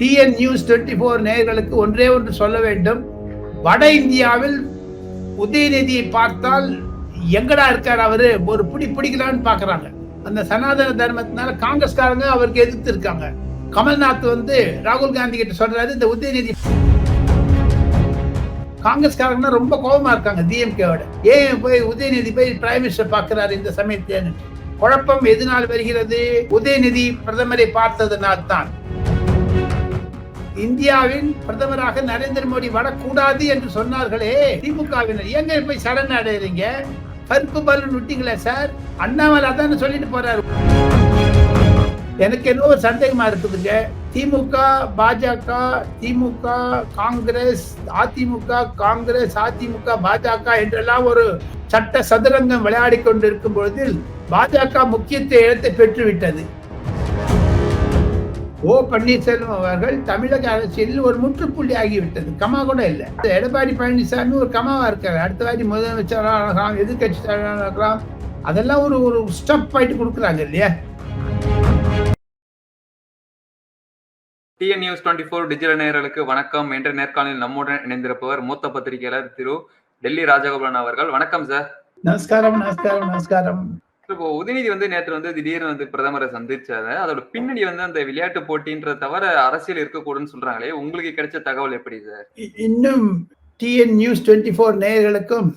TN news twenty four நேயர்களுக்கு ஒன்றே ஒன்று சொல்ல வேண்டும். வட இந்தியாவில் உதயநிதியை பார்த்தால் எங்கடா இருக்கார் அவரு? ஒரு பிடி பிடிக்கலான்னு பாக்குறாங்க அந்த சனாதன தர்மத்தினால காங்கிரஸ்காரங்க அவருக்கு எதிர்த்து இருக்காங்க. கமல்நாத் வந்து ராகுல் காந்தி கிட்ட சொல்றாரு இந்த உதயநிதி காங்கிரஸ்காரங்க ரொம்ப கோபமா இருக்காங்க டிஎம்கேவோட ஏன் போய் உதயநிதி போய் பிரைம் மினிஸ்டர் பாக்குறாரு இந்த சமயத்தில் குழப்பம் எதனால் வருகிறது? உதயநிதி பிரதமரை பார்த்ததனால் தான் இந்தியாவின் பிரதமராக நரேந்திர மோடி வரக்கூடாது என்று சொன்னார்களே. திமுகவினர் எங்க போய் சரண் அடைறீங்க கருப்பு பலூன் விட்டீங்களே சார்? அண்ணாமலை அதான சொல்லிட்டு போறாரு. எனக்கு என்ன ஒரு சந்தேகமா இருக்குதுங்க. திமுக பாஜக திமுக காங்கிரஸ் அதிமுக காங்கிரஸ் அதிமுக பாஜக என்றெல்லாம் ஒரு சட்ட சதுரங்கம் விளையாடி கொண்டிருக்கும் பொழுதில் பாஜக முக்கியத்துவ இடத்தை பெற்றுவிட்டது. ஓ பன்னீர்செல்வம் அவர்கள் தமிழக அரசியலில் ஒரு முற்றுப்புள்ளி ஆகிவிட்டது கமா கூட இல்லை. எடப்பாடி பழனிசாமி ஒரு கமாவா இருக்காரு. அடுத்த வாரி முதலமைச்சராக ஆகலாம் எதிர்கட்சி தலைவராக இருக்கலாம் அதெல்லாம் ஒரு ஒரு ஸ்டெப் ஆயிட்டு கொடுக்குறாங்க இல்லையா? TN news twenty four digital நேயர்களுக்கு வணக்கம். என்ற நேர்காணலில் நம்முடன் இணைந்திருப்பவர் மூத்த பத்திரிகையாளர் திரு டெல்லி ராஜகோபாலன் அவர்கள். வணக்கம் சார் நமஸ்காரம் நமஸ்காரம் நமஸ்காரம். இப்போ உதயநிதி வந்து நேற்று வந்து திடீர்னு வந்து பிரதமரை சந்திச்சாரு அதோட பின்னணி வந்து அந்த விளையாட்டு போட்டின்றத தவிர அரசியல் இருக்கக்கூடாதுன்னு சொல்றாங்களே உங்களுக்கு கிடைச்ச தகவல் எப்படி சார் இன்னும் டிஎன் நியூஸ் டுவெண்ட்டி ஃபோர் நேயர்களுக்கும்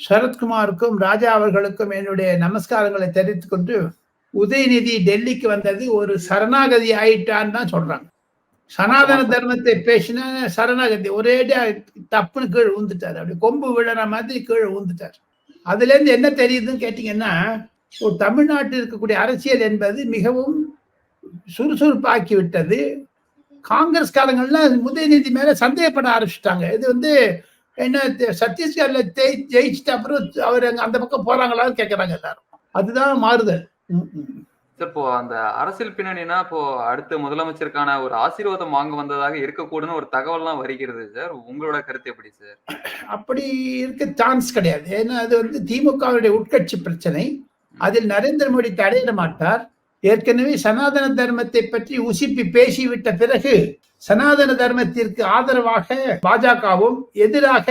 சரத்குமாருக்கும் ராஜா அவர்களுக்கும் என்னுடைய நமஸ்காரங்களை தெரிவித்துக் கொண்டு உதயநிதி டெல்லிக்கு வந்தது ஒரு சரணாகதி ஆயிட்டான்னு தான் சொல்றாங்க. சனாதன தர்மத்தை பேசின சரணாகதி ஒரேடியா தப்புன்னு கீழே ஊந்துட்டார் அப்படி கொம்பு விழற மாதிரி கீழே ஊந்துட்டார் அதுலேருந்து என்ன தெரியுதுன்னு கேட்டிங்கன்னா ஒரு தமிழ்நாட்டில் இருக்கக்கூடிய அரசியல் என்பது மிகவும் சுறுசுறுப்பாக்கி விட்டது காங்கிரஸ்காரங்கள்லாம் உதயநிதி மேலே சந்தேகப்பட ஆரம்பிச்சிட்டாங்க. இது வந்து என்ன தெ- சத்தீஸ்கர்ல ஜெயி ஜெயிச்சுட்டு அப்புறம் அவர் அங்கே அந்த பக்கம் போறாங்களான்னு கேட்குறாங்க எல்லாரும். அதுதான் மாறுதல். ம், ம். சார் இப்போ அந்த அரசியல் பின்னணினா இப்போ அடுத்த முதலமைச்சருக்கான ஒரு ஆசீர்வாதம் வாங்க வந்ததாக இருக்கக்கூடும்னு ஒரு தகவல்லாம் வருகிறது சார். உங்களோட கருத்து எப்படி சார்? அப்படி இருக்க சான்ஸ் கிடையாது. ஏன்னா அது வந்து திமுகவுடைய உட்கட்சி பிரச்சனை. அதில் நரேந்திர மோடி தடையிட மாட்டார். ஏற்கனவே சனாதன தர்மத்தை பற்றி உசிப்பி பேசிவிட்ட பிறகு சனாதன தர்மத்திற்கு ஆதரவாக பாஜகவும் எதிராக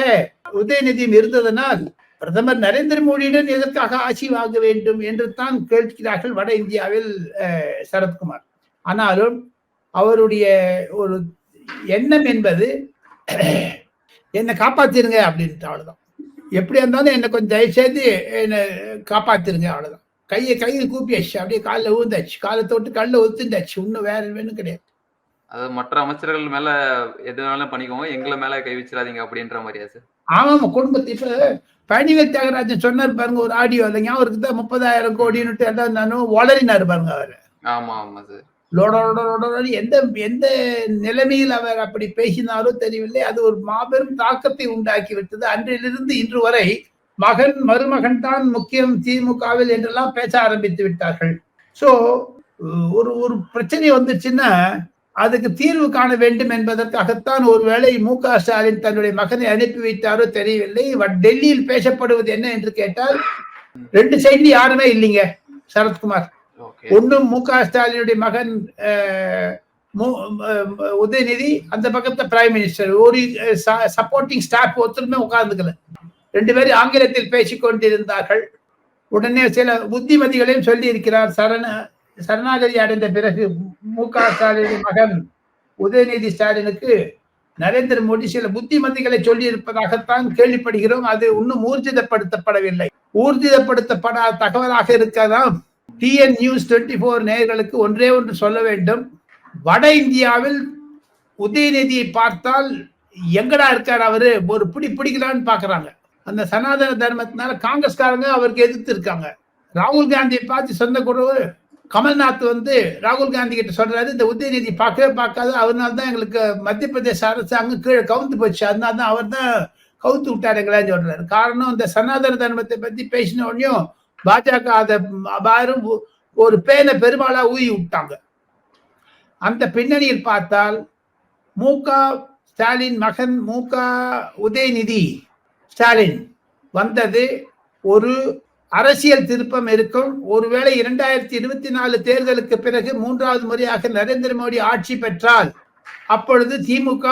உதயநிதியும் இருந்ததனால் பிரதமர் நரேந்திர மோடியுடன் எதற்காக ஆட்சி வாங்க வேண்டும் என்று தான் கேட்கிறார்கள் வட இந்தியாவில் சரத்குமார். ஆனாலும் அவருடைய ஒரு எண்ணம் என்பது என்னை காப்பாத்திருங்க அப்படின்ட்டு அவ்வளவுதான். எப்படி இருந்தாலும் என்னை கொஞ்சம் தயவு செய்து என்னை காப்பாத்திருங்க அவ்வளவுதான். கையை கையில் கூப்பியாச்சு. அப்படியே காலில் ஊந்தாச்சு. காலை தொட்டு கல்ல ஒத்துண்டாச்சு. இன்னும் வேற வேணும் கிடையாது. அது மற்ற அமைச்சர்கள் மேல எதுனாலும் பண்ணிக்கோங்க எங்களை மேல கை வச்சிடாதீங்க அப்படின்ற மாதிரியா சார்? ஆமாம் குடும்பத்தை இப்ப பழனிவேல் தியாகராஜன் சொன்னார் பாருங்க ஒரு ஆடியோ இல்லைங்க அவருக்கு தான் முப்பதாயிரம் கோடின்னுட்டு எல்லாம் நானும் வளரினார் பாருங்க அவர். ஆமா ஆமா சார் எந்த எந்த நிலைமையில் அவர் அப்படி பேசினாரோ தெரியவில்லை அது ஒரு மாபெரும் தாக்கத்தை உண்டாக்கி விட்டது அன்றிலிருந்து இன்று வரை மகன் மருமகன் தான் முக்கியம் திமுகவில் என்றெல்லாம் பேச ஆரம்பித்து விட்டார்கள் சோ ஒரு ஒரு பிரச்சனை வந்துச்சுன்னா அதுக்கு தீர்வு காண வேண்டும் என்பதற்காகத்தான் ஒருவேளை மு க ஸ்டாலின் தன்னுடைய மகனை அனுப்பி வைத்தாரோ தெரியவில்லை. டெல்லியில் பேசப்படுவது என்ன என்று கேட்டால் ரெண்டு சைடு யாருமே இல்லைங்க சரத்குமார். ஓகே. ஒன்றும் மு க ஸ்டாலினுடைய மகன் உதயநிதி அந்த பக்கத்துல பிரைம் மினிஸ்டர் ஒரு சப்போர்ட்டிங் ஸ்டாஃப் ஒருத்தருமே உட்கார்ந்துக்கல. ரெண்டு பேரும் ஆங்கிலத்தில் பேசிக் கொண்டிருந்தார்கள் உடனே சில புத்திமதிகளையும் சொல்லி இருக்கிறார் சரண சரணாகதி அடைந்த பிறகு மு க ஸ்டாலின் மகன் உதயநிதி ஸ்டாலினுக்கு நரேந்திர மோடி சில புத்திமதிகளை சொல்லி இருப்பதாகத்தான் கேள்விப்படுகிறோம். அது இன்னும் ஊர்ஜிதப்படுத்தப்படவில்லை. ஊர்ஜிதப்படுத்தப்படாத தகவலாக இருக்கலாம். டிஎன் நியூஸ் டுவெண்ட்டி ஃபோர் நேயர்களுக்கு ஒன்றே ஒன்று சொல்ல வேண்டும். வட இந்தியாவில் உதயநிதியை பார்த்தால் எங்கடா இருக்கார் அவரு? ஒரு பிடி பிடிக்கலான்னு பாக்குறாங்க. அந்த சனாதன தர்மத்தினால காங்கிரஸ்காரங்க அவருக்கு எதிர்த்து இருக்காங்க. ராகுல் காந்தியை பார்த்து சொந்த குறவு கமல்நாத் வந்து ராகுல் காந்தி கிட்ட சொல்றாரு இந்த உதயநிதி பார்க்கவே பார்க்காது அவர்னால்தான் எங்களுக்கு மத்திய பிரதேச அரசாங்கம் கீழே கவுந்து போச்சு அதனால தான் அவர் தான் கவுத்து விட்டார் எங்களான்னு சொல்றாரு. காரணம் இந்த சனாதன தர்மத்தை பத்தி பேசின உடனேயும் பாஜக அதை பாரும் ஒரு பேனை பெருமாளா ஊதி விட்டாங்க. அந்த பின்னணியில் பார்த்தால் மு க ஸ்டாலின் மகன் மு க உதயநிதி ஸ்டாலின் வந்தது ஒரு அரசியல் திருப்பம் இருக்கும். ஒருவேளை இரண்டாயிரத்தி இருபத்தி நாலு தேர்தலுக்கு பிறகு மூன்றாவது முறையாக நரேந்திர மோடி ஆட்சி பெற்றால் அப்பொழுது திமுக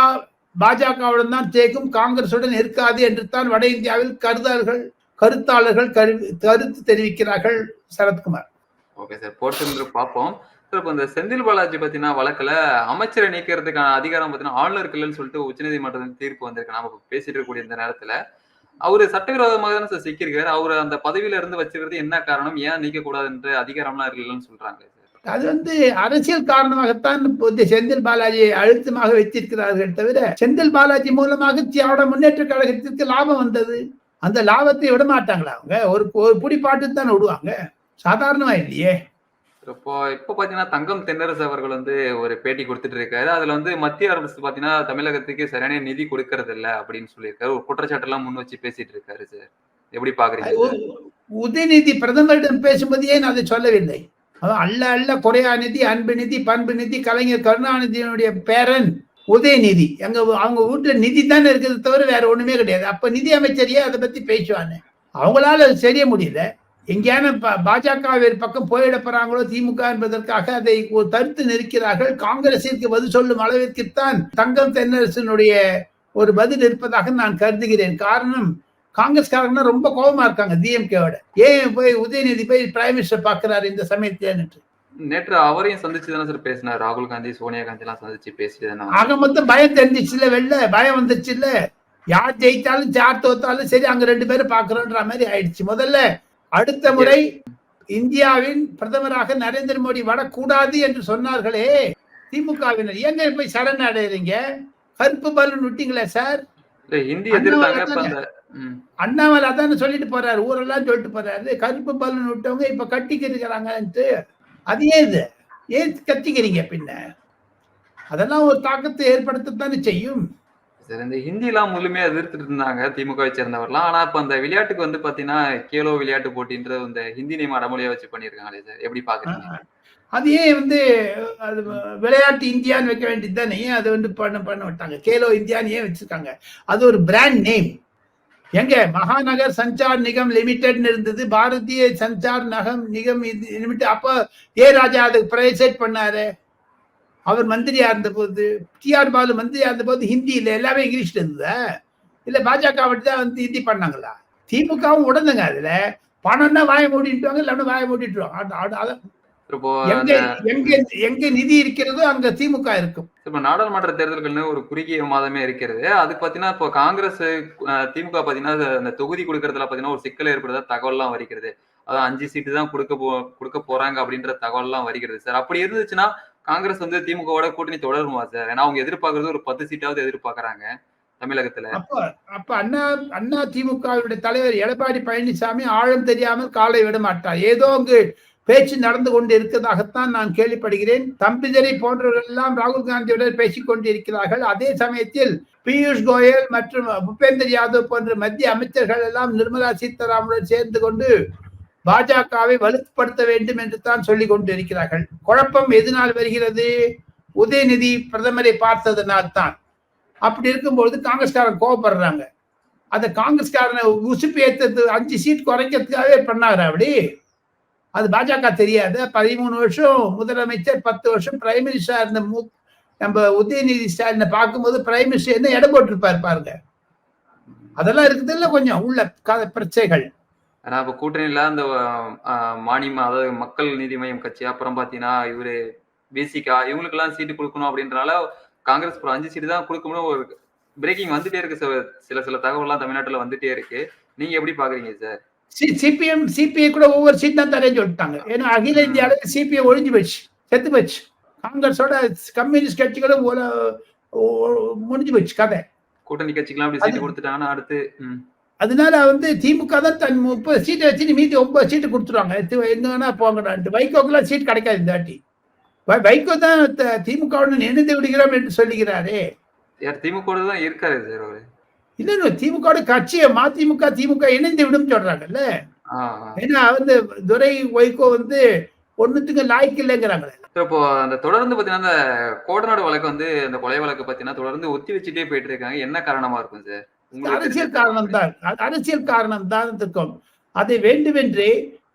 பாஜகவுடன் தான் தேக்கும் காங்கிரசுடன் இருக்காது என்று தான் வட இந்தியாவில் கருதார்கள் கருத்தாளர்கள் கரு கருத்து தெரிவிக்கிறார்கள் சரத்குமார். ஓகே சார் போட்டு பார்ப்போம். சார் இப்போ இந்த செந்தில் பாலாஜி பார்த்தீங்கன்னா வழக்குல அமைச்சரை நீக்கிறதுக்கான அதிகாரம் பார்த்தீங்கன்னா ஆளுநருக்கு இல்லைன்னு சொல்லிட்டு உச்சநீதிமன்றத்தின் தீர்ப்பு வந்திருக்கு. நாம பேசிட்டு இருக்கக்கூடிய இந்த நேரத்துல அவரு சட்டவிரோதமாக தானே சார் சிக்கியிருக்காரு. அவர் அந்த பதவியில இருந்து வச்சிருக்கிறது என்ன காரணம்? ஏன் நீக்க அதிகாரம் அதிகாரம்லாம் இல்லைன்னு சொல்றாங்க அது வந்து அரசியல் காரணமாகத்தான் செந்தில் பாலாஜியை அழுத்தமாக வைத்திருக்கிறார்கள் தவிர செந்தில் பாலாஜி மூலமாக திராவிட முன்னேற்ற கழகத்திற்கு லாபம் வந்தது. அந்த லாபத்தை விட மாட்டாங்களா அவங்க? ஒரு ஒரு பிடிப்பாட்டு தான் விடுவாங்க சாதாரணமா இல்லையே. இப்போ இப்போ பாத்தீங்கன்னா தங்கம் தென்னரசு அவர்கள் வந்து ஒரு பேட்டி கொடுத்துட்டு இருக்காரு. அதுல வந்து மத்திய அரசு பாத்தீங்கன்னா தமிழகத்துக்கு சரியான நிதி கொடுக்கறது இல்ல அப்படின்னு சொல்லியிருக்காரு. ஒரு குற்றச்சாட்டு எல்லாம் முன் வச்சு பேசிட்டு இருக்காரு சார். எப்படி பாக்குறீங்க உதயநிதி பிரதமரிடம் பேசும்போது ஏன் அதை சொல்லவில்லை? அல்ல அல்ல குறையா நிதி அன்பு நிதி பண்பு நிதி கலைஞர் கருணாநிதியினுடைய பேரன் உதயநிதி. எங்க அவங்க வீட்டுல நிதி தானே இருக்குது தவிர வேற ஒண்ணுமே கிடையாது. அப்ப நிதி அமைச்சர் ஏன் அதை பத்தி பேசுவாங்க அவங்களால அது செய்ய முடியல. எங்கேயான பாஜக வேறு பக்கம் போயிட போறாங்களோ திமுக என்பதற்காக அதை தடுத்து நிற்கிறார்கள். காங்கிரசிற்கு பதில் சொல்லும் அளவிற்குத்தான் தங்கம் தென்னரசனுடைய ஒரு பதில் இருப்பதாக நான் கருதுகிறேன். காரணம் காங்கிரஸ்காரங்க ரொம்ப கோபமா இருக்காங்க டிஎம்கேவோட ஏன் போய் உதயநிதி போய் பிரைம் மினிஸ்டர் பாக்குறாரு இந்த சமயத்துல நேற்று அவரையும் சந்திச்சு தானே சார் பேசினார். ராகுல் காந்தி சோனியா காந்தி எல்லாம் சந்திச்சு பேசிட்டு ஆக மொத்தம் பயம் தெரிஞ்சிச்சு இல்ல வெளில? பயம் வந்துச்சு இல்ல யார் ஜெயித்தாலும் யார் தோத்தாலும் சரி அங்க ரெண்டு பேரும் பாக்குறோன்ற மாதிரி ஆயிடுச்சு. முதல்ல அடுத்த முறை இந்தியாவின் பிரதமராக நரேந்திர மோடி வரக்கூடாது என்று சொன்னார்களே. திமுகவினர் எங்க போய் சரண் அடைறீங்க கருப்பு பலூன் விட்டீங்களே சார். அண்ணாமலை அதானே சொல்லிட்டு போறாரு ஊரெல்லாம் சொல்லிட்டு போறாரு. கருப்பு பலூன் விட்டவங்க இப்ப கட்டிக்கிட்டு இருக்கிறாங்கன்ட்டு அது ஏன் இது? ஏன் கத்திக்கிறீங்க பின்ன? அதெல்லாம் ஒரு தாக்கத்தை ஏற்படுத்தத்தானே செய்யும். சார் இந்த ஹிந்திலாம் முழுமையா எதிர்த்துட்டு இருந்தாங்க திமுகவை சேர்ந்தவர்லாம். ஆனா இப்ப அந்த விளையாட்டுக்கு வந்து பாத்தீங்கன்னா கேலோ விளையாட்டு போட்டின்ற இந்த ஹிந்தி நேம் அடமொழியா வச்சு பண்ணிருக்காங்களே சார். எப்படி பாக்குறீங்க? அது ஏன் வந்து அது விளையாட்டு இந்தியான்னு வைக்க வேண்டியது தானே? அதை வந்து பண்ண பண்ண விட்டாங்க? கேலோ இந்தியான்னு ஏன் வச்சிருக்காங்க? அது ஒரு பிராண்ட் நேம் எங்க? மகாநகர் சஞ்சார் நிகம் லிமிடெட்னு இருந்தது. பாரதிய சஞ்சார் நகம் நிகம் லிமிடெட். அப்போ ஏ ராஜா அதுக்கு பிரைசேட் பண்ணாரு? அவர் மந்திரியா இருந்த போது டிஆர் பாலு மந்திரியா இருந்த போது ஹிந்தி இல்லை எல்லாமே இங்கிலீஷ்ல இருந்ததா. இல்ல பாஜக தான் வந்து ஹிந்தி பண்ணாங்களா? திமுகவும் உடனுங்க அதுல. பணம்னா வாய மூடிட்டுவாங்க இல்லைன்னா வாய மூடிட்டுருவாங்க. எங்க நிதி இருக்கிறதோ அங்க திமுக இருக்கும். இப்ப நாடாளுமன்ற தேர்தல்கள்னு ஒரு குறுகிய மாதமே இருக்கிறது. அது பாத்தீங்கன்னா இப்போ காங்கிரஸ் திமுக பாத்தீங்கன்னா அந்த தொகுதி கொடுக்கறதுல பாத்தீங்கன்னா ஒரு சிக்கல் ஏற்படுறதா தகவல்லாம் வருகிறது அதான் அஞ்சு சீட்டு தான் கொடுக்க போ கொடுக்க போறாங்க அப்படின்ற தகவல்லாம் வருகிறது சார் அப்படி இருந்துச்சுன்னா காங்கிரஸ் வந்து திமுகவோட கூட்டணி தொடருமா சார்? ஏன்னா அவங்க எதிர்பார்க்கறது ஒரு பத்து சீட்டாவது எதிர்பார்க்கறாங்க தமிழகத்துல. அப்ப அப்ப அண்ணா அண்ணா திமுகவுடைய தலைவர் எடப்பாடி பழனிசாமி ஆழம் தெரியாமல் காலை விட மாட்டார். ஏதோ அங்கு பேச்சு நடந்து கொண்டு இருக்கிறதாகத்தான் நான் கேள்விப்படுகிறேன். தம்பிதரை போன்றவர்கள் எல்லாம் ராகுல் காந்தியுடன் பேசிக் கொண்டிருக்கிறார்கள். அதே சமயத்தில் பியூஷ் கோயல் மற்றும் பூபேந்தர் யாதவ் போன்ற மத்திய அமைச்சர்கள் எல்லாம் நிர்மலா சீதாராமனுடன் சேர்ந்து கொண்டு பாஜகவை வலுப்படுத்த வேண்டும் என்று தான் சொல்லிக் கொண்டிருக்கிறார்கள். குழப்பம் எதனால் வருகிறது? உதயநிதி பிரதமரை பார்த்ததனால் தான். அப்படி இருக்கும்பொழுது காங்கிரஸ்காரன் கோவப்படுறாங்க. அந்த காங்கிரஸ்காரனை உசுப்பு ஏற்றது அஞ்சு சீட் குறைக்கிறதுக்காகவே பண்ணாரு அப்படி. அது பாஜக தெரியாது. பதிமூணு வருஷம் முதலமைச்சர் பத்து வருஷம் பிரைம் மினிஸ்டரா இருந்த மு நம்ம உதயநிதி ஸ்டாலினை பார்க்கும்போது பிரைம் மினிஸ்டர் என்ன இடம் போட்டிருப்பார் பாருங்க. அதெல்லாம் இருக்குது இல்லை கொஞ்சம் உள்ள பிரச்சனைகள். ஆனா இப்ப கூட்டணியில அந்த மானியம் அதாவது மக்கள் நீதி மய்யம் கட்சி அப்புறம் பாத்தீங்கன்னா இவரு பிசிகா இவங்களுக்கு எல்லாம் சீட்டு கொடுக்கணும் அப்படின்றனால காங்கிரஸ் ஒரு அஞ்சு சீட்டு தான் கொடுக்கணும் ஒரு பிரேக்கிங் வந்துட்டே இருக்கு. சார் சில சில தகவல்லாம் தமிழ்நாட்டுல வந்துட்டே இருக்கு. நீங்க எப்படி பாக்குறீங்க சார் சிபிஎம் சிபிஐ கூட ஒவ்வொரு சீட் தான் தரேன்னு சொல்லிட்டாங்க. ஏன்னா அகில இந்திய அளவில் சிபிஐ ஒழிஞ்சு போச்சு செத்து போச்சு. காங்கிரஸோட கம்யூனிஸ்ட் கட்சிகளும் முடிஞ்சு போச்சு கதை. கூட்டணி கட்சிக்கெல்லாம் அப்படி சீட்டு கொடுத்துட்டாங்கன்னா அடுத்து அதனால வந்து திமுக தான் தன் முப்பது சீட்டை வச்சுட்டு மீதி ஒன்பது சீட்டு கொடுத்துருவாங்க. எத்து- எங்க வேணா போங்கடான்ட்டு வைகோக்கெல்லாம் சீட் கிடைக்காது இந்த வாட்டி. வைகோ தான் திமுகவுடன் இணைந்து விடுகிறோம் என்று சொல்லுகிறாரே. திமுக தான் இருக்காரு இல்ல திமுக கட்சியை மதிமுக திமுக இணைந்து விடும் சொல்றாங்கல்ல. ஏன்னா வந்து துரை வைகோ வந்து ஒண்ணுத்துக்கு லாய்க்கு இல்லைங்கிறாங்களே. இப்போ அந்த தொடர்ந்து பாத்தீங்கன்னா அந்த கோடநாடு வழக்கு வந்து அந்த கொலை வழக்கு பாத்தீங்கன்னா தொடர்ந்து ஒத்தி வச்சுட்டே போயிட்டு இருக்காங்க. என்ன காரணமா இருக்கும் சார்? அரசியல் காரணம் தான் அரசியல் காரணம் தான் இருக்கும் அதை வேண்டுமென்றே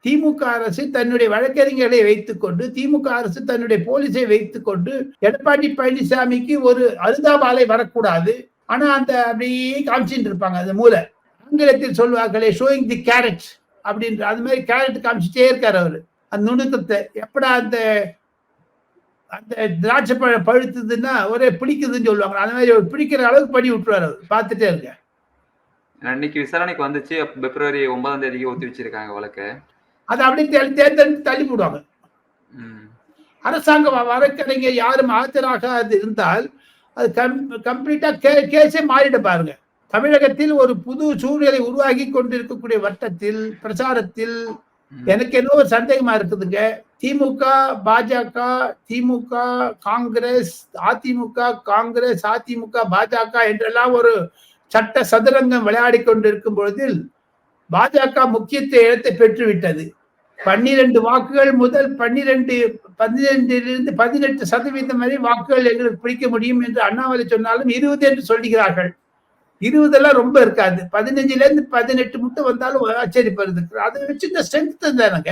திமுக அரசு தன்னுடைய வழக்கறிஞர்களை வைத்துக்கொண்டு திமுக அரசு தன்னுடைய போலீஸை வைத்துக்கொண்டு எடப்பாடி பழனிசாமிக்கு ஒரு அருதாபாலை வரக்கூடாது. ஆனா அந்த அப்படியே காமிச்சுட்டு இருப்பாங்க அந்த மூளை. ஆங்கிலத்தில் சொல்வார்களே ஷோயிங் தி கேரட் அப்படின்ற அது மாதிரி கேரட் காமிச்சிட்டே இருக்காரு அவரு. அந்த நுணுக்கத்தை எப்படா அந்த அந்த திராட்சை பழம் பழுத்துதுன்னா ஒரே பிடிக்குதுன்னு சொல்லுவாங்க. அந்த மாதிரி பிடிக்கிற அளவுக்கு பண்ணி விட்டுருவாரு அவர். பார்த்துட்டே இருக்க இன்னைக்கு விசாரணைக்கு வந்துச்சு. பிப்ரவரி ஒன்பதாம் தேதிக்கு ஒத்தி வச்சிருக்காங்க வழக்கு. அதை அப்படியே தேர்ந்தெடுத்து தள்ளி போடுவாங்க. ம். அரசாங்க வ- வழக்கறிஞர் யாரும் ஆஜராகாது இருந்தால் அது கம் கம்ப்ளீட்டா கே கேஸே மாறிட பாருங்க. தமிழகத்தில் ஒரு புது சூழ்நிலை உருவாகி கொண்டிருக்கக்கூடிய வட்டத்தில் பிரச்சாரத்தில். எனக்கு என்ன ஒரு சந்தேகமா இருக்குதுங்க. திமுக பாஜக திமுக காங்கிரஸ் அதிமுக காங்கிரஸ் அதிமுக பாஜக என்றெல்லாம் ஒரு சட்ட சதுரங்கம் விளையாடி கொண்டிருக்கும் பொழுதில் பாஜக முக்கியத்துவ இடத்தை பெற்றுவிட்டது. பன்னிரண்டு வாக்குகள் முதல் பன்னிரண்டு பதினெண்டிலிருந்து பதினெட்டு சதவீதம் வரை வாக்குகள் எங்களுக்கு பிடிக்க முடியும் என்று அண்ணாமலை சொன்னாலும் இருபது என்று சொல்லுகிறார்கள் இருபதெல்லாம் ரொம்ப இருக்காது. பதினஞ்சுல இருந்து பதினெட்டு மட்டும் வந்தாலும் ஆச்சரியப்படுது. அதை வச்சு இந்த ஸ்ட்ரென்த் தானங்க?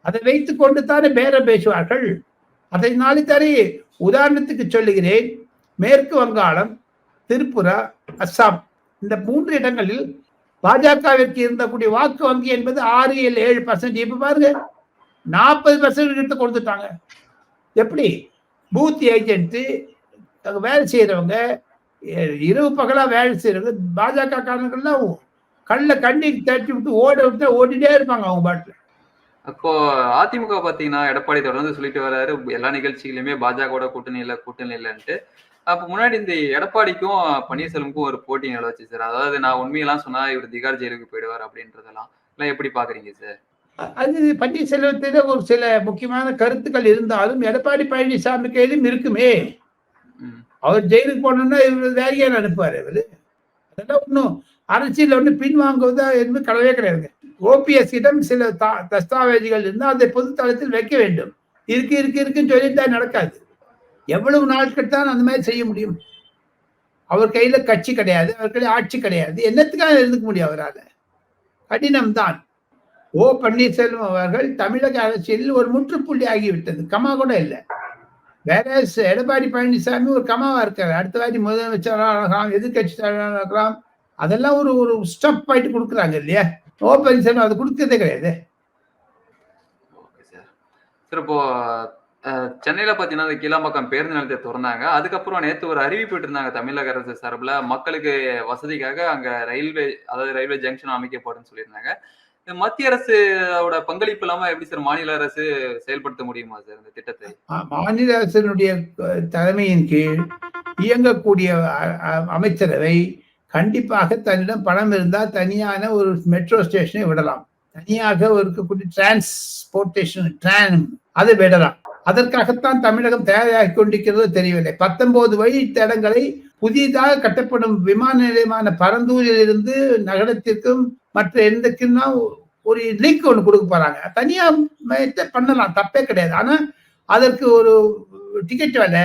அதை வைத்து கொண்டு தானே பேரம் பேசுவார்கள். அதனாலே தானே உதாரணத்துக்கு சொல்லுகிறேன். மேற்கு வங்காளம் திரிபுரா அஸ்ஸாம். இந்த மூன்று இடங்களில் பாஜகவிற்கு இருந்தக்கூடிய வாக்கு வங்கி என்பது ஆறு ஏழு ஏழு பர்சன்ட் இப்ப பாருங்க நாற்பது பர்சன்ட் எடுத்து கொடுத்துட்டாங்க. எப்படி? பூத் ஏஜென்ட்டு வேலை செய்யறவங்க இரவு பகலா வேலை செய்யறவங்க பாஜக காரணங்கள்லாம் கல்ல கண்ணி தட்டி விட்டு ஓட விட்டு ஓடிட்டே இருப்பாங்க அவங்க பாட்டுல. அப்போ அதிமுக பாத்தீங்கன்னா எடப்பாடி தொடர்ந்து சொல்லிட்டு வர்றாரு எல்லா நிகழ்ச்சிகளுமே பாஜகவோட கூட்டணி இல்ல கூட்டணி இல்லைன்ட்டு. அப்ப முன்னாடி இந்த எடப்பாடிக்கும் பன்னீர்செல்வமுக்கும் ஒரு போட்டி நிலவச்சு சார். அதாவது நான் உண்மையெல்லாம் சொன்னா இவர் திகார் ஜெயிலுக்கு போயிடுவார் அப்படின்றதெல்லாம். எல்லாம் எப்படி பாக்குறீங்க சார்? அது பன்னீர்செல்வத்தில ஒரு சில முக்கியமான கருத்துக்கள் இருந்தாலும் எடப்பாடி பழனிசாமி கையிலும் இருக்குமே. அவர் ஜெயிலுக்கு போனோம்னா இவர் வேற ஏன் அனுப்புவார் இவரு? அதெல்லாம் ஒன்றும் அரசியல் ஒன்றும் பின்வாங்குவதா எதுவும் கிடையவே கிடையாதுங்க ஓபிஎஸ் இடம் சில தஸ்தாவேஜுகள் இருந்தால் அதை பொது தளத்தில் வைக்க வேண்டும். இருக்கு இருக்கு இருக்குன்னு சொல்லிட்டு நடக்காது. எவ்வளவு நாட்கள் தான் அந்த மாதிரி செய்ய முடியும். அவர் கையில கட்சி கிடையாது அவர் கையில ஆட்சி கிடையாது. என்னத்துக்காக இருந்துக்க முடியும் அவரால்? கடினம்தான். ஓ பன்னீர்செல்வம் அவர்கள் தமிழக அரசியலில் ஒரு முற்றுப்புள்ளி ஆகிவிட்டது. கமா கூட இல்லை. வேற எடப்பாடி பழனிசாமி ஒரு கமாவா இருக்காரு. அடுத்த வாட்டி முதலமைச்சராக ஆகலாம் எதிர்கட்சி தலைவராக இருக்கலாம் அதெல்லாம் ஒரு ஒரு ஸ்டப் ஆயிட்டு கொடுக்குறாங்க இல்லையா? ஓ பன்னீர்செல்வம் அது கொடுக்கறதே கிடையாது. சார் இப்போ சென்னையில பாத்தீங்கன்னா இந்த கீழாம்பாக்கம் பேருந்து நிலையத்தை திறந்தாங்க. அதுக்கப்புறம் நேத்து ஒரு அறிவிப்பு இருந்தாங்க தமிழக அரசு சார்பில். மக்களுக்கு வசதிக்காக அங்க ரயில்வே அதாவது ரயில்வே ஜங்ஷன் அமைக்கப்படும் சொல்லியிருந்தாங்க. மத்திய அரசோட பங்களிப்பு இல்லாம எப்படி சார் மாநில அரசு செயல்படுத்த முடியுமா சார் இந்த திட்டத்தை? மாநில அரசினுடைய தலைமையின் கீழ் இயங்கக்கூடிய அமைச்சரவை கண்டிப்பாக தன்னிடம் பணம் இருந்தால் தனியான ஒரு மெட்ரோ ஸ்டேஷனை விடலாம். தனியாக ஒரு இருக்கக்கூடிய டிரான்ஸ்போர்ட்டேஷன் ட்ரான் அதை விடலாம். அதற்காகத்தான் தமிழகம் தயாராகி கொண்டிருக்கிறதோ தெரியவில்லை. பத்தொன்பது வழித்தடங்களை புதிதாக கட்டப்படும் விமான நிலையமான பரந்தூரில் இருந்து நகரத்திற்கும் மற்ற எந்தக்குன்னா ஒரு லிங்க் ஒன்று கொடுக்க போறாங்க. தனியா பண்ணலாம் தப்பே கிடையாது. ஆனா அதற்கு ஒரு டிக்கெட் விலை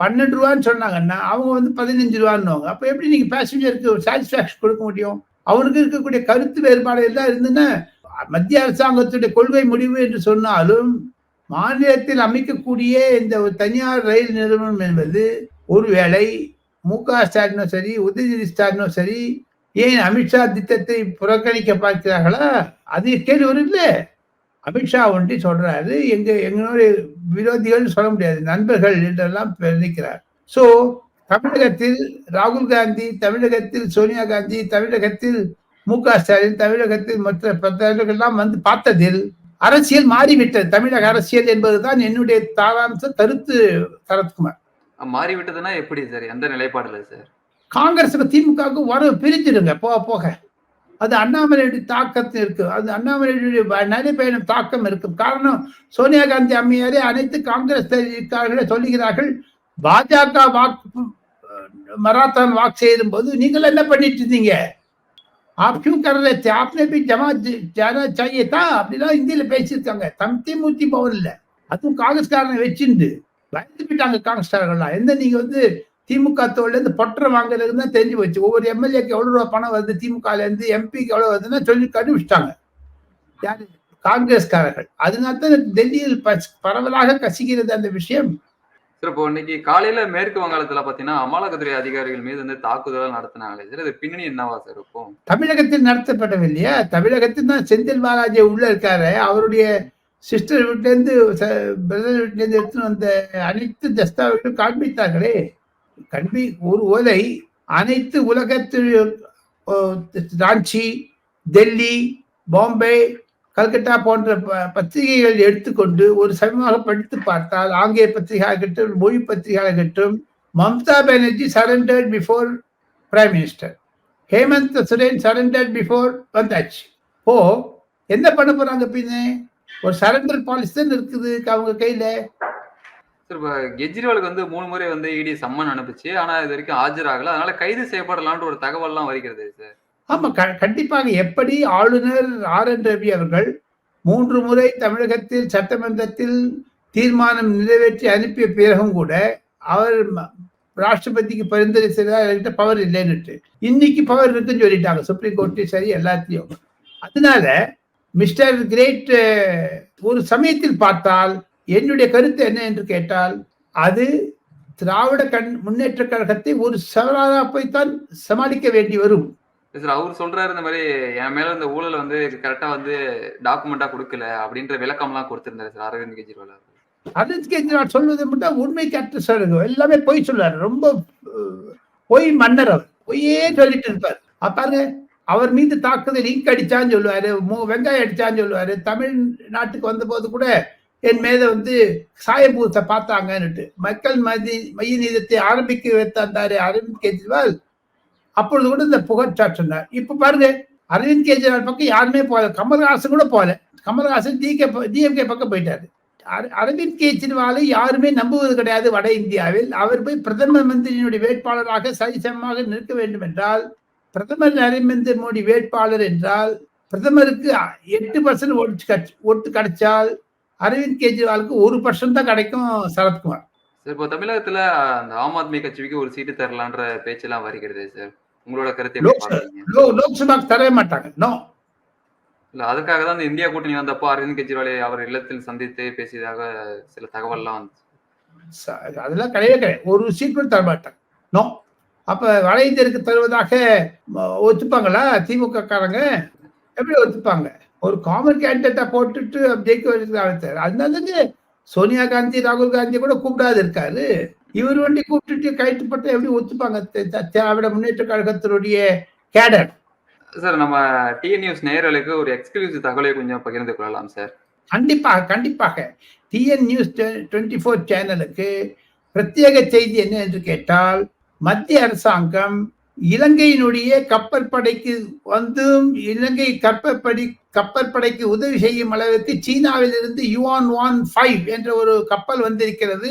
பன்னெண்டு ரூபான்னு சொன்னாங்கன்னா அவங்க வந்து பதினஞ்சு ரூபான்னுவாங்க. அப்போ எப்படி நீங்க பேசஞ்சருக்கு ஒரு சாட்டிஸ்ஃபேக்ஷன் கொடுக்க முடியும்? அவனுக்கு இருக்கக்கூடிய கருத்து வேறுபாடு எல்லாம் இருந்துன்னா மத்திய அரசாங்கத்துடைய கொள்கை முடிவு என்று சொன்னாலும் மாநிலத்தில் அமைக்கக்கூடிய இந்த ஒரு தனியார் ரயில் நிறுவனம் என்பது ஒருவேளை மு க ஸ்டாலினும் சரி உதயநிதி ஸ்டாலினும் சரி ஏன் அமித்ஷா திட்டத்தை புறக்கணிக்க பார்க்கிறார்களா? அது கேள்வி வரும் இல்லை. அமித்ஷா ஒன்றி சொல்றாரு எங்க எங்களுடைய விரோதிகள் சொல்ல முடியாது நண்பர்கள் என்றெல்லாம் நினைக்கிறார். ஸோ தமிழகத்தில் ராகுல் காந்தி தமிழகத்தில் சோனியா காந்தி தமிழகத்தில் மு க ஸ்டாலின் தமிழகத்தில் மற்ற தலைவர்கள்லாம் வந்து பார்த்ததில் அரசியல் மாறிவிட்டது. தமிழக அரசியல் என்பதுதான் என்னுடைய தாராம்ச கருத்து சரத்குமார். மாறிவிட்டதுன்னா எப்படி சார்? எந்த நிலைப்பாடுல சார்? காங்கிரஸுக்கு திமுகவுக்கு வர பிரிஞ்சிடுங்க போக போக. அது அண்ணாமலையுடைய தாக்கத்து இருக்கு. அது அண்ணாமலையுடைய நடைபயணம் தாக்கம் இருக்கும் காரணம் சோனியா காந்தி அம்மையாரே அனைத்து காங்கிரஸ் சொல்லுகிறார்கள் பாஜக வாக்கு மராத்தான் வாக்கு செய்யும் போது நீங்கள் என்ன பண்ணிட்டு இருந்தீங்க? आप क्यों कर रहे थे आपने भी जमा ज- जाना चाहिए था அப்படிலாம் இந்தியில பேசியிருக்காங்க தம்தி மூத்தி பவன்ல அதுவும் காங்கிரஸ்காரனை வச்சுண்டு பயந்து போயிட்டாங்க காங்கிரஸ்காரர்கள்லாம் எந்த நீங்க வந்து திமுக தோல்ல இருந்து பொட்டரை வாங்குறது தான் தெரிஞ்சு போச்சு ஒவ்வொரு எம்எல்ஏக்கு எவ்வளவு ரூபா பணம் வருது திமுகல இருந்து எம்பிக்கு எவ்வளவு வருதுன்னா சொல்லி கண்டுபிடிச்சிட்டாங்க யாரு காங்கிரஸ்காரர்கள் அதனால தான் டெல்லியில் ப- பரவலாக கசிகிறது அந்த விஷயம் சார் இப்போ இன்னைக்கு காலையில மேற்கு வங்காளத்துல பாத்தீங்கன்னா அமலாக்கத்துறை அதிகாரிகள் மீது வந்து தாக்குதல் நடத்தினாங்களே சார் இது பின்னணி என்னவா சார் இருக்கும்? தமிழகத்தில் நடத்தப்படவில்லையா? தமிழகத்தில் தான் செந்தில் பாலாஜி உள்ள இருக்காரு. அவருடைய சிஸ்டர் வீட்டுல இருந்து பிரதர் வீட்டுல இருந்து எடுத்துன்னு வந்த அனைத்து தஸ்தாவேஜும் காண்பித்தார்களே. கண்பி ஒரு ஓலை அனைத்து உலகத்தில் ராஞ்சி டெல்லி பாம்பே கல்கட்டா போன்ற ப- பத்திரிகைகள் எடுத்துக்கொண்டு ஒரு சமயமாக படித்து பார்த்தால் ஆங்கில பத்திரிகையாகட்டும் மொழி பத்திரிகையாகட்டும் Mamata Banerjee surrendered before prime minister Hemant Soren surrender before வந்தாச்சு. ஓ என்ன பண்ண போறாங்க பின்ன? ஒரு சரண்டர் பாலிசி தான் இருக்குது அவங்க கையில? இப்போ கெஜ்ரிவாலுக்கு வந்து மூணு முறை வந்து இடி சம்மன் அனுப்புச்சு. ஆனா இது வரைக்கும் ஆஜராகல. அதனால கைது செய்யப்படலான்ற ஒரு தகவல்லாம் வருகிறது சார். ஆமா க- கண்டிப்பாக எப்படி ஆளுநர் ஆர் என் ரவி அவர்கள் மூன்று முறை தமிழகத்தில் சட்டமன்றத்தில் தீர்மானம் நிறைவேற்றி அனுப்பிய பிறகும் கூட அவர் ராஷ்டிரபதிக்கு பரிந்துரை செய்தார் என்கிட்ட பவர் இல்லைன்னுட்டு. இன்னைக்கு பவர் இருக்குன்னு சொல்லிட்டாங்க. சுப்ரீம் கோர்ட்டையும் சரி எல்லாத்தையும். அதனால மிஸ்டர் கிரேட் ஒரு சமயத்தில் பார்த்தால் என்னுடைய கருத்து என்ன என்று கேட்டால் அது திராவிட கண் முன்னேற்ற கழகத்தை ஒரு சவராப்பைத்தான் சமாளிக்க வேண்டி வரும். சார் அவர் சொல்றாரு இந்த மாதிரி என் மேல இந்த ஊழல் வந்து கரெக்டா வந்து டாக்குமெண்டா கொடுக்கல அப்படின்ற விளக்கம்லாம் கொடுத்திருந்தாரு சார் அரவிந்த் கெஜ்ரிவால் அரவிந்த் கெஜ்ரிவால் சொல்வது மட்டும் உண்மை கற்று சொல்லுங்க எல்லாமே பொய் சொல்லுவாரு ரொம்ப பொய் மன்னர் அவர். பொய்யே சொல்லிட்டு இருப்பார். அப்பாருங்க அவர் மீது தாக்குதல் இங்க் அடிச்சான்னு சொல்லுவாரு மு- வெங்காயம் அடிச்சான்னு சொல்லுவாரு. தமிழ் நாட்டுக்கு வந்த போது கூட என் மேல வந்து சாயபூத்தை பார்த்தாங்கன்னுட்டு. மக்கள் மதி மைய நீதத்தை ஆரம்பிக்க வைத்தாரு அரவிந்த் கெஜ்ரிவால். அப்பொழுது கூட இந்த புகழ்ச்சாட்டு சொன்னார் இப்ப பாருங்க அரவிந்த் கெஜ்ரிவால் பக்கம் யாருமே போகல. கமல்ஹாசன் கூட போகல. கமல்ஹாசன் டிகே டிஎம்கே பக்கம் போயிட்டாரு. அர- அரவிந்த் கெஜ்ரிவாலை யாருமே நம்புவது கிடையாது வட இந்தியாவில். அவர் போய் பிரதம மந்திரியினுடைய வேட்பாளராக சரிசமமாக நிற்க வேண்டும் என்றால் பிரதமர் நரேந்திர மோடி வேட்பாளர் என்றால் பிரதமருக்கு எட்டு பர்சன்ட் ஓட்டு கட்சி ஓட்டு கிடைச்சால் அரவிந்த் கெஜ்ரிவாலுக்கு ஒரு பர்சன்ட் தான் கிடைக்கும் சரத்குமார். சார் இப்போ தமிழகத்துல அந்த ஆம் ஆத்மி கட்சிக்கு ஒரு சீட்டு தரலான்ற பேச்செல்லாம் வருகிறது சார். உங்களோட கருத்தை லோக்சபா. தரவே மாட்டாங்க. நோ. இல்ல அதுக்காக தான் இந்த இந்தியா கூட்டணி வந்தப்போ அரவிந்த் கெஜ்ரிவாலை அவர் இல்லத்தில் சந்தித்து பேசியதாக சில தகவல்லாம் வந்துச்சு ச- அதெல்லாம் கிடையவே கிடையாது. ஒரு சீட் கூட தர மாட்டாங்க. நோ. அப்ப வட இந்தியருக்கு தருவதாக ஒத்துப்பாங்களா? திமுக காரங்க எப்படி ஒத்துப்பாங்க? ஒரு காமன் கேண்டிடேட்டா போட்டுட்டு ஜெயிக்க வச்சிருக்காங்க அதனால சோனியா காந்தி ராகுல் காந்தி கூட கூப்பிடாது இருக்காரு இவர் வண்டி கூப்பிட்டுட்டு கைட்டுப்பட்டு எப்படி ஒத்துப்பாங்க? திராவிட முன்னேற்ற கழகத்தினுடைய கேடர். சார் நம்ம டிஎன் நியூஸ் நேயர்களுக்கு ஒரு எக்ஸ்க்ளூசிவ் தகவலை கொஞ்சம் பகிர்ந்து கொள்ளலாம் சார். கண்டிப்பாக கண்டிப்பாக. டிஎன் நியூஸ் டுவெண்ட்டி ஃபோர் சேனலுக்கு பிரத்யேக செய்தி என்ன என்று கேட்டால் மத்திய அரசாங்கம் இலங்கையினுடைய கப்பற்படைக்கு வந்தும் இலங்கை கப்பற்படை கப்பற்படைக்கு உதவி செய்யும் அளவுக்கு சீனாவிலிருந்து யுவான் ஒன் ஃபைவ் என்ற ஒரு கப்பல் வந்திருக்கிறது.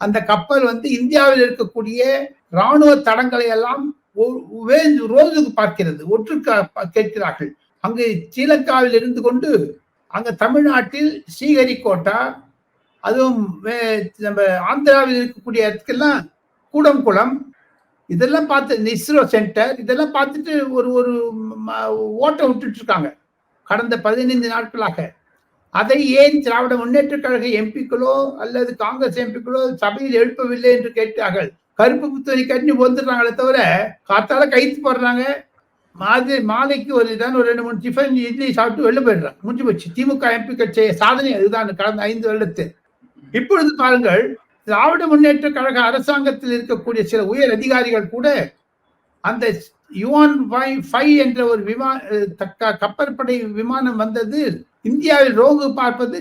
அந்த கப்பல் வந்து இந்தியாவில் இருக்கக்கூடிய ராணுவ தடங்களை எல்லாம் ரோஜுக்கு பார்க்கிறது ஒற்று கேட்கிறார்கள். அங்கு ஸ்ரீலங்காவில் இருந்து கொண்டு அங்க தமிழ்நாட்டில் ஸ்ரீஹரிகோட்டா அதுவும் நம்ம ஆந்திராவில் இருக்கக்கூடிய இடத்துக்கெல்லாம் கூடங்குளம் இதெல்லாம் பார்த்து இஸ்ரோ சென்டர் இதெல்லாம் பார்த்துட்டு ஒரு ஒரு ஓட்டம் விட்டுட்டு இருக்காங்க கடந்த பதினைந்து நாட்களாக. அதை ஏன் திராவிட முன்னேற்ற கழக எம்பிக்களோ அல்லது காங்கிரஸ் எம்பிக்களோ சபையில் எழுப்பவில்லை என்று கேட்டார்கள். கருப்பு புத்தனை கட்டி வந்துடுறாங்களே தவிர காத்தால கைத்து போடுறாங்க. மாதிரி மாலைக்கு ஒரு இதான் ஒரு ரெண்டு மூணு டிஃபன் இட்லி சாப்பிட்டு வெளில போயிடுறாங்க. முடிஞ்சு போச்சு. திமுக எம்பி கட்சி சாதனை அதுதான் கடந்த ஐந்து வருடத்தில் இப்பொழுது பாருங்கள் திராவிட முன்னேற்ற கழக அரசாங்கத்தில் இருக்கக்கூடிய சில உயர் அதிகாரிகள் கூட அந்த யுவான் ஃபைவ் என்ற ஒரு விமான தக்க கப்பற்படை விமானம் வந்தது. இந்தியாவில் ரோகு பார்ப்பது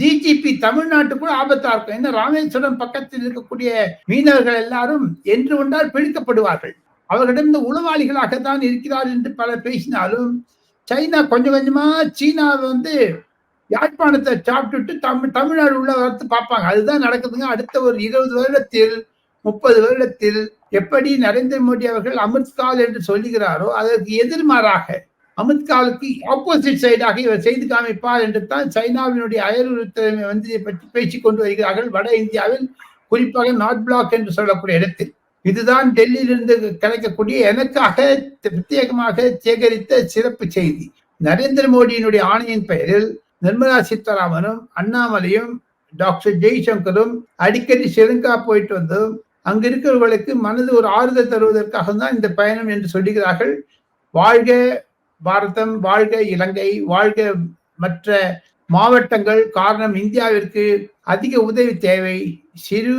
டிஜிபி தமிழ்நாட்டு கூட ஆபத்தா இருக்கும். ஏன்னா ராமேஸ்வரம் பக்கத்தில் இருக்கக்கூடிய மீனவர்கள் எல்லாரும் என்று ஒன்றால் பிடிக்கப்படுவார்கள். அவர்களிடம் இந்த உளவாளிகளாக தான் இருக்கிறார் என்று பலர் பேசினாலும் சைனா கொஞ்சம் கொஞ்சமா சீனாவை வந்து யாழ்ப்பாணத்தை சாப்பிட்டுட்டு தமிழ் தமிழ்நாடு உள்ள வரத்து பார்ப்பாங்க. அதுதான் நடக்குதுங்க. அடுத்த ஒரு இருபது வருடத்தில் முப்பது வருடத்தில் எப்படி நரேந்திர மோடி அவர்கள் அமிர்த்கால் என்று சொல்லுகிறாரோ அதற்கு எதிர்மாறாக அமித்காலுக்கு ஆப்போசிட் சைடாக இவர் செய்து காமிப்பார் என்று தான் சைனாவினுடைய அயலுறுத்தலைமை வந்து பற்றி பேசிக் கொண்டு வருகிறார்கள். வட இந்தியாவில் குறிப்பாக நார்த் பிளாக் என்று சொல்லக்கூடிய இடத்தில். இதுதான் டெல்லியிலிருந்து கிடைக்கக்கூடிய எனக்காக பிரத்யேகமாக சேகரித்த சிறப்பு செய்தி. நரேந்திர மோடியினுடைய ஆணையின் பெயரில் நிர்மலா சீதாராமனும் அண்ணாமலையும் டாக்டர் ஜெய்சங்கரும் அடிக்கடி ஸ்ரீலங்கா போயிட்டு வந்தும் அங்கு இருக்கிறவர்களுக்கு மனது ஒரு ஆறுதல் தருவதற்காக தான் இந்த பயணம் என்று சொல்லுகிறார்கள். வாழ்க பாரதம் வாழ்க இலங்கை வாழ்க மற்ற மாவட்டங்கள். காரணம் இந்தியாவிற்கு அதிக உதவி தேவை. சிறு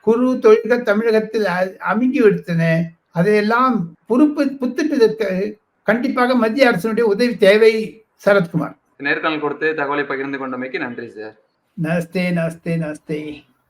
குறு தொழில்கள் தமிழகத்தில் அ- அமுங்கி விடுத்தன அதையெல்லாம் பொறுப்பு புத்திட்டதற்கு கண்டிப்பாக மத்திய அரசினுடைய உதவி தேவை சரத்குமார். நேர்காணல் கொடுத்து தகவலை பகிர்ந்து கொண்டமைக்கு நன்றி சார். நஸ்தே நஸ்தே நஸ்தே